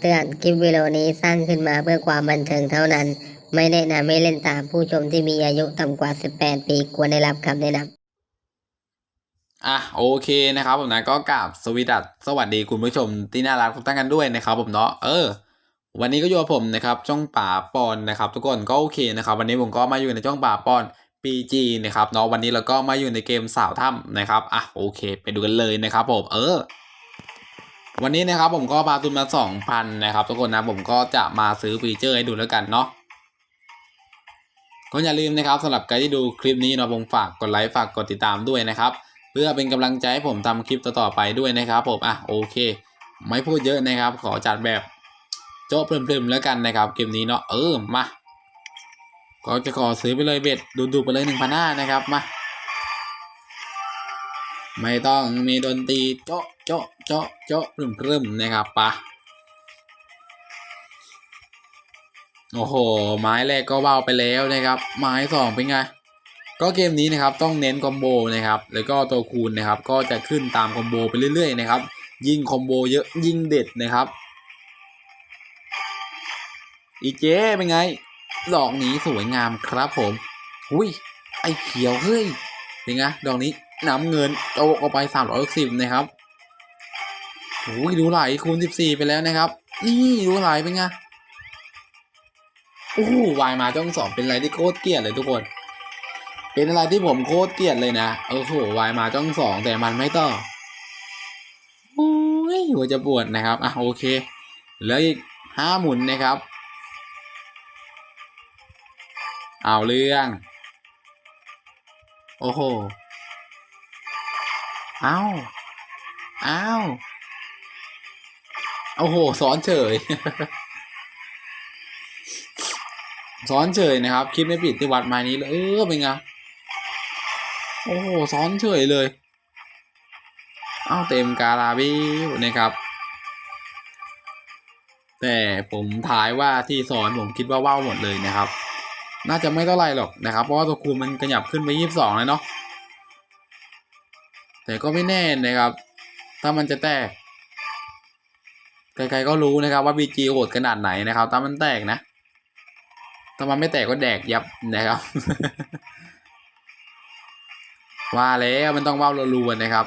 คำเตือน คลิปวิดีโอนี้สร้างขึ้นมาเพื่อความบันเทิงเท่านั้น ไม่แนะนำให้เล่นตามผู้ชมที่มีอายุต่ำกว่า 18 ปีควรได้รับคำแนะนำอะโอเคนะครับผมนะก็กราบสวีดัสสวัสดีคุณผู้ชมที่น่ารักทุกท่านกันด้วยนะครับผมเนาะเออ วันนี้ก็อยู่กับผมนะครับช่องป่าปอนนะครับ ทุกคนก็โอเคนะครับ วันนี้ผมก็มาอยู่ในช่องป่าปอนปีจีนะครับเนาะวันนี้เราก็มาอยู่ในเกมสาวถ้ำนะครับอะโอเค ไปดูกันเลยนะครับผมเออ วันนี้นะครับผมก็ปาทุนมาสองพันนะครับ ทุกคนนะผมก็จะมาซื้อฟีเจอร์ให้ดูแล้วกันเนาะก็อย่าลืมนะครับสำหรับใครที่ดูคลิปนี้เนาะผมฝากกดไลค์ฝากกดติดตามด้วยนะครับ เพื่อเป็นกำลังใจให้ผมทำคลิปต่อๆไปด้วยนะครับผมอะโอเค ไม่พูดเยอะนะครับ ขอจัดแบบโจ๊ะเพลิมๆแล้วกันนะครับเกมนี้เนาะเออมาก็จะขอซื้อไปเลยเบ็ดดูๆไปเลยหนึ่งพันห้านะครับมา ไม่ต้องมีดนตรีโจ๊ะโจ๊ะโจ๊ะโจ๊ะเพลิมนะครับปะโอ้โห ไม้แรกก็เบาไปแล้วนะครับ ไม้สองเป็นไง ก็เกมนี้นะครับต้องเน้นคอมโบนะครับ แล้วก็ตัวคูณนะครับก็จะขึ้นตามคอมโบไปเรื่อยๆนะครับ ยิ่งคอมโบเยอะยิ่งเด็ดนะครับ อีเจ๊เป็นไง ดอกนี้สวยงามครับผม อุ้ย ไอเขียวเฮ้ย เป็นไงดอกนี้ น้ำเงินโตออกไปสามร้อยสิบนะครับโอ้ยดูไหลคูณสิบสี่ไปแล้วนะครับ นี่ดูไหลเป็นไงโอ้โหวายมาจ้องสองเป็นอะไรที่โคตรเกลียดเลยทุกคน เป็นอะไรที่ผมโคตรเกลียดเลยนะโอ้โหวายมาจ้องสองแต่มันไม่ต่อโอ้ยหัวจะปวดนะครับอะโอเคเหลืออีกห้าหมุนนะครับ เอาเรื่อง โอ้โห อาเอาโอ้โหซ้อนเฉยซ้อนเฉยนะครับ คิดไม่ผิดที่วัดม้นี้เลยเออเป็นไงโอ้โหซ้อนเฉยเลยเอาเต็มการาบิวนะครับ แต่ผมทายว่าที่ซ้อนผมคิดว่าว่าวหมดเลยนะครับ น่าจะไม่เท่าไรหรอกนะครับ เพราะว่าตัวคูมันขยับขึ้นไปยี่สิบสองแล้วเนาะ แต่ก็ไม่แน่นะครับ ถ้ามันจะแตกใครๆก็รู้นะครับว่า BG โหดขนาดไหนนะครับ ถ้ามันแตกนะ ถ้ามันไม่แตกก็แดกยับนะครับ ว่าแล้วมันต้องว่าวรัวๆนะครับ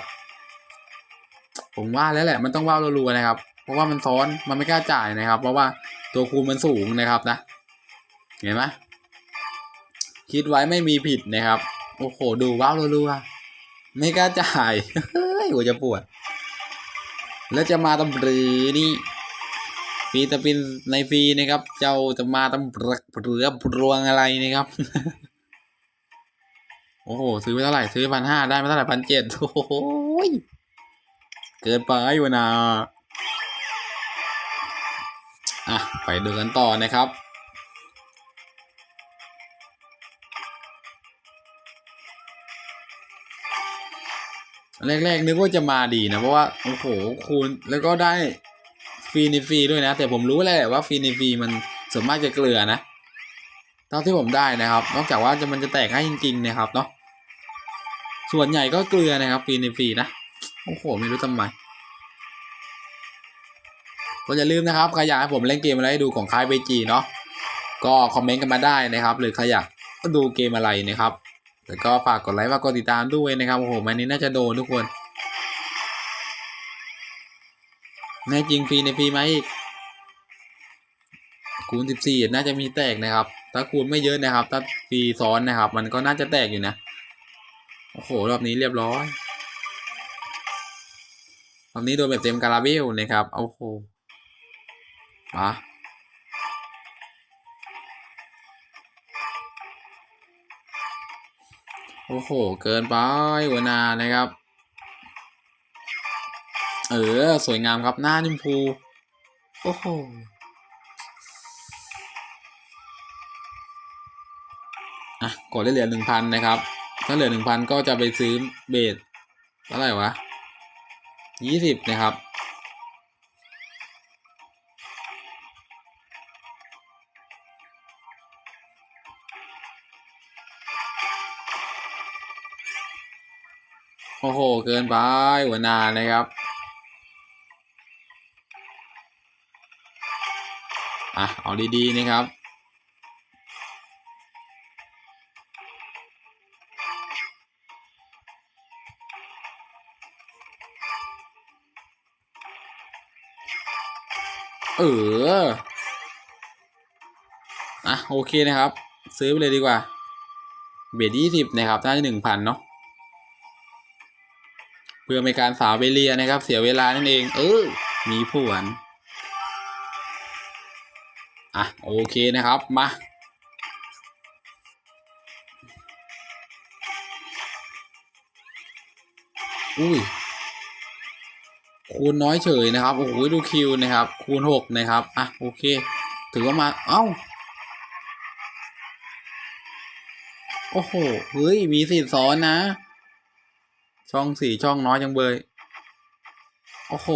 ผมว่าแล้วแหละ มันต้องว่าวรัวๆนะครับ เพราะว่ามันซ้อนมันไม่กล้าจ่ายนะครับ เพราะว่าตัวคูณมันสูงนะครับนะ เห็นไหมคิดไว้ไม่มีผิดนะครับ โอ้โห ดูว้าวรัวๆ ไม่กล้าจ่ายเฮ้ยหัวจะปวด แล้วจะมาตำรือนี่ฟีตะปินในฟรีนะครับ เจ้าจะมาตำรือเรือรวงอะไรนะครับ โอ้โหซื้อไปเท่าไหร่ซื้อพันห้าได้มาเท่าไหร่พันเจ็ดโอ้ยเกินไปวะนาอะไปดูกันต่อนะครับ แรกๆนึกว่าจะมาดีนะ เพราะว่า โอ้โหคูณแล้วก็ได้ฟรีในฟรีด้วยนะ แต่ผมรู้แหละว่าฟรีในฟรีมันส่วนมากจะเกลือนะเท่าที่ผมได้นะครับ นอกจากว่าจะมันจะแตกให้จริงๆนะครับเนาะส่วนใหญ่ก็เกลือนะครับฟรีในฟรีนะโอ้โหไม่รู้ทำไมก็อย่าลืมนะครับใครอยากให้ผมเล่นเกมอะไรให้ดูของค่ายเบจีเนาะก็คอมเมนต์กันมาได้นะครับ หรือใครอยากดูเกมอะไรนะครับ แล้วก็ฝากกดไลค์ฝากกดติดตามด้วยนะครับโอ้โหมันนี้น่าจะโดนทุกคนแน่จริงฟรีในฟรีไหมอีกคูณสิบสี่น่าจะมีแตกนะครับ ถ้าคูณไม่เยอะนะครับ ถ้าฟรีซ้อนนะครับ มันก็น่าจะแตกอยู่นะโอ้โหรอบนี้เรียบร้อยรอบนี้โดนแบบเต็มการาเบลนะครับโอ้โหมา โอ้โห เกินไปหัวหนานะครับ เออ สวยงามครับหน้าชมพู โอ้โหอะกดได้เหลือหนึ่งพันนะครับ ถ้าเหลือหนึ่งพันก็จะไปซื้อเบสเท่าไหร่วะยี่สิบนะครับ โอ้โห เกินไปหัวหนานะครับ อะ เอาดีๆนะครับ เออ อะ โอเคนะครับ ซื้อไปเลยดีกว่า เบียดยี่สิบนะครับน่าจะหนึ่งพันเนาะ เพื่อไม่การสาวเวเลียนะครับ เสียเวลานั่นเอง เออมีผู้วนอะโอเคนะครับมาอุ้ยคูณน้อยเฉยนะครับ โอ้โหดูคิวนะครับ คูณหกนะครับ อะ โอเค ถือว่ามา เอ้า โอ้โห เฮ้ย มีสิทธิ์ซ้อนนะ ช่องสี่ช่องน้อยจังเบย โอ้โห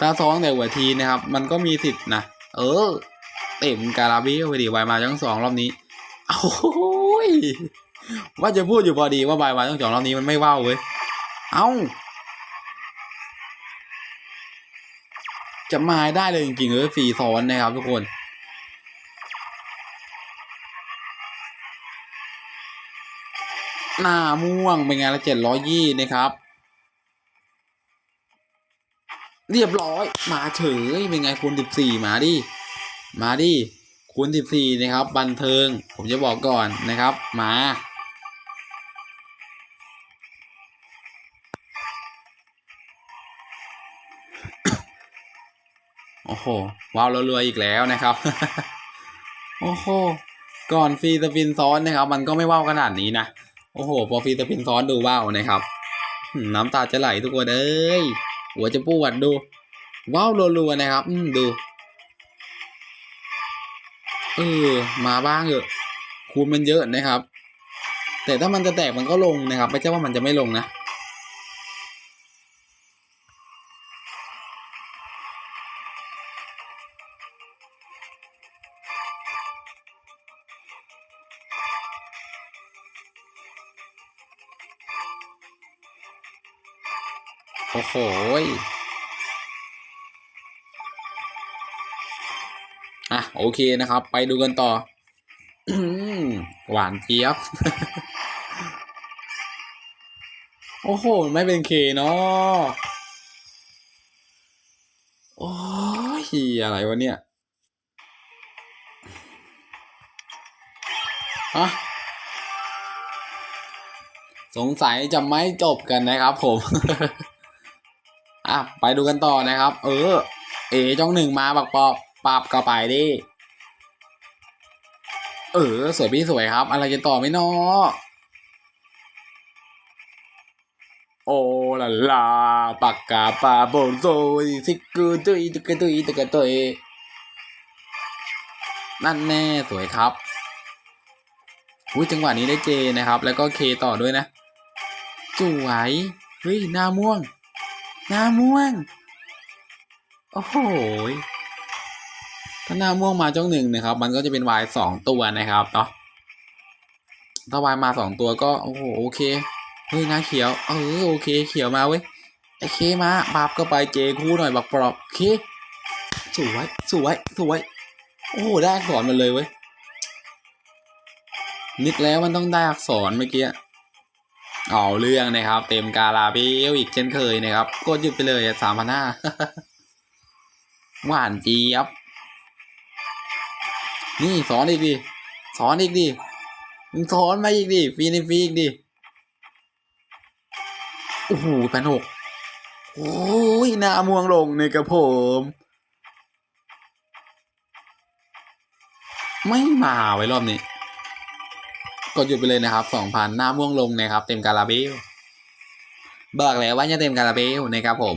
ถ้าซ้อนแต่หัวทีนะครับ มันก็มีสิทธิ์นะ เออ เต็มการาบิไปดีวายมาช่องสองรอบนี้โอ้ยว่าจะพูดอยู่พอดีว่าบายมาช่องสองรอบนี้มันไม่ว่าวเว้ย เอ้า จะมาได้เลยจริงๆเออสี่ซ้อนนะครับทุกคน หน้าม่วงเป็นไงละเจ็ดร้อยยี่นะครับ เรียบร้อย มาเฉยเป็นไงคูณสิบสี่มาดิมาดิคูณสิบสี่นะครับ บันเทิง ผมจะบอกก่อนนะครับ มาโอ้โห ว้าวรวยๆอีกแล้วนะครับ โอ้โห ก่อนฟรีสปินซ้อนนะครับ มันก็ไม่ว่าวขนาดนี้นะ โอ้โหพอฟีสปินซ้อนดูว้าวนะครับ น้ำตาจะไหลทุกคนเอ้ยหัวจะปวดดูว้าวรัวๆนะครับ อืมดูเออมาบ้างเถอะคูณมันเยอะนะครับ แต่ถ้ามันจะแตกมันก็ลงนะครับ ไม่ใช่ว่ามันจะไม่ลงนะ อ้โหยอะโอเคนะครับ ไปดูกันต่ออื้อหือหวานเจี๊ยบ โอ้โห ไม่เป็นเคเนาะโอ้ยอะไรวะเนี่ยฮะสงสัยจะไม่จบกันนะครับผม อะไปดูกันต่อนะครับ เออ เอจ้องหนึ่งมาบักปอบปรับก็ไปดิ เออ สวยพี่สวยครับ อะไรจะต่อไม่นอโอ้ละลาปากกาปาโบนโซยซิกกูตุยตุกตุยตุกตุยนั่นแน่สวยครับอุ้ยจังหวะนี้ได้เจนะครับ แล้วก็เคต่อด้วยนะสวยเฮ้ยหน้าม่วง น้าม่วง โอ้โหถ้าน้าม่วงมาจ้องหนึ่งนะครับ มันก็จะเป็นวายสองตัวนะครับเนาะถ้าวายมาสองตัวก็โอ้โหโอเคเฮ้ยน้าเขียวเออโอเค เขียวมาเว้ยไอเคมาปาบก็ไปเจคู่หน่อยบักปลอบเคสวยสวยสวยโอ้โหได้อักษรมันเลยเว้ยนึกแล้วมันต้องได้อักษรเมื่อกี้ เอาเรื่องนะครับ เต็มกาลาเบลอีกเช่นเคยนะครับกดหยุดไปเลยสามพันห้าหวานเจี๊ยบนี่สอนอีกดิสอนอีกดิมึงสอนมาอีกดิฟรีในฟีอีกดิโอ้โหพันหกโอ้ยหน้าม่วงลงในกระผม ไม่มาไว้รอบนี้ กดหยุดไปเลยนะครับสองพันหน้าม่วงลงนะครับ เต็มการาเบลบอกแล้วว่าจะเต็มการาเบลนะครับผม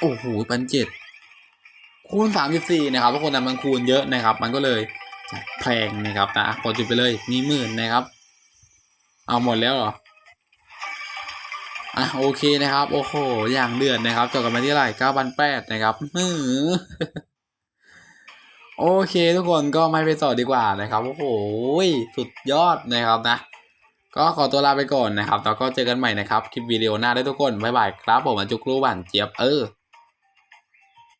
โอ้โหพันเจ็ดคูณสามสิบสี่นะครับทุกคนนะมันคูณเยอะนะครับ มันก็เลยแพงนะครับนะกดจุดไปเลยมีหมื่นนะครับ เอาหมดแล้วเหรออะโอเคนะครับ โอ้โหอย่างเดือดนะครับจบกันมาที่ไรเก้าพันแปดนะครับหือ โอเคทุกคนก็ไม่ไปต่อดีกว่านะครับโอ้โหสุดยอดนะครับนะ ก็ขอตัวลาไปก่อนนะครับแล้วก็เจอกันใหม่นะครับ คลิปวิดีโอหน้าได้ทุกคนบ๊ายบายครับผมจุกรูหวนเจี๊ยบเออ